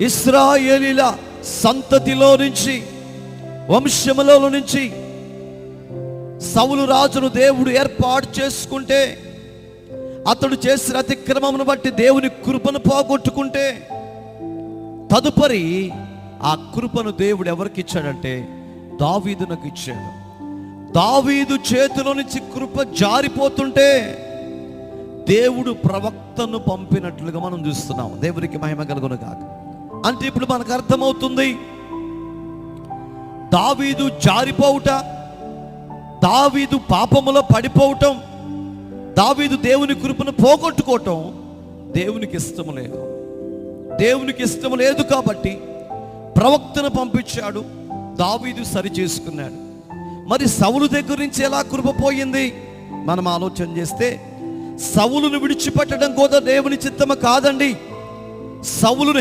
ఇస్రాయేలీల సంతతిలో నుంచి వంశములో నుంచి సౌలు రాజును దేవుడు ఏర్పాటు చేసుకుంటే అతడు చేసిన అతిక్రమమును బట్టి దేవుని కృపను పోగొట్టుకుంటే తదుపరి ఆ కృపను దేవుడు ఎవరికి ఇచ్చాడంటే దావీదునకు ఇచ్చాడు. దావీదు చేతిలో నుంచి కృప జారిపోతుంటే దేవుడు ప్రవక్తను పంపినట్లుగా మనం చూస్తున్నాం దేవునికి మహిమ కలుగును కాక అంటే ఇప్పుడు మనకు అర్థమవుతుంది. దావీదు జారిపోవుట దావీదు పాపములో పడిపోవటం దావీదు దేవుని కృపను పోగొట్టుకోవటం దేవునికి ఇష్టం లేదు. దేవునికి ఇష్టం లేదు కాబట్టి ప్రవక్తను పంపించాడు దావీదు సరి చేసుకున్నాడు. మరి సవులు దగ్గర నుంచి ఎలా కృప పోయింది? మనం ఆలోచన చేస్తే సవులును విడిచిపెట్టడం కూడా దేవుని చిత్తమ కాదండి. సవులును